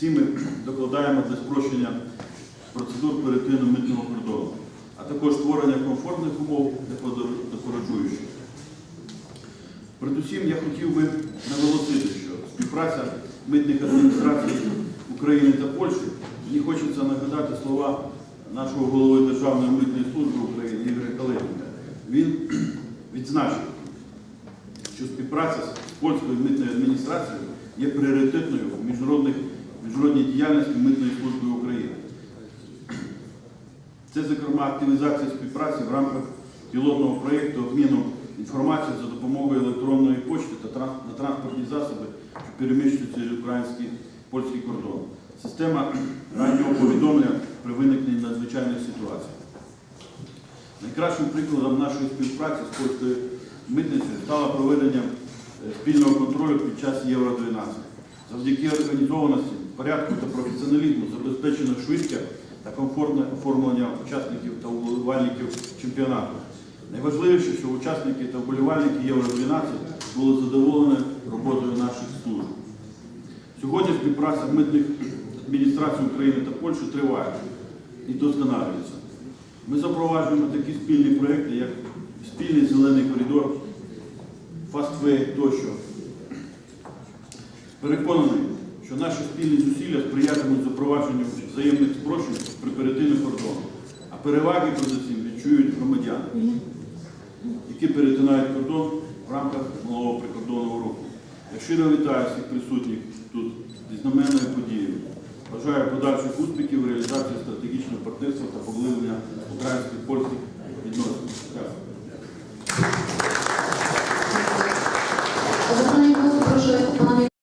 всі ми докладаємо для спрощення процедур перетину митного кордону, а також створення комфортних умов для подор- подорожуючих. Передусім я хотів би наголосити, що співпраця митних адміністрацій України та Польщі, мені хочеться нагадати слова нашого голови Державної митної служби України Ігоря Калиненка. Він відзначив, що співпраця з польською митною адміністрацією є пріоритетною в міжнародних, міжнародній діяльності Митної служби України. Це, зокрема, активізація співпраці в рамках пілотного проєкту обміну інформацією за допомогою електронної почти та транспортні засоби, що переміщуються через український польський кордон. Система раннього повідомлення при виникненні надзвичайних ситуацій. Найкращим прикладом нашої співпраці з польською митницею стало проведення е, спільного контролю під час Євро-12. Завдяки організованості, порядку та професіоналізму забезпечено швидке та комфортне оформлення учасників та вболівальників чемпіонату. Найважливіше, що учасники та вболівальники Євро-12 були задоволені роботою наших служб. Сьогодні співпраця митних адміністрацій України та Польщі триває і досконалюється. Ми запроваджуємо такі спільні проекти, як спільний зелений коридор, фаствей тощо. Переконаний, що наші спільні зусилля сприятимуть запровадженню взаємних спрощень при перетині кордону, а переваги передусім відчують громадяни, які перетинають кордон в рамках малого прикордонного руху. Я щиро вітаю всіх присутніх тут зі знаменною подією. Бажаю подальших успіхів в реалізації стратегічного партнерства та поглиблення українських польських відносин. Дякую.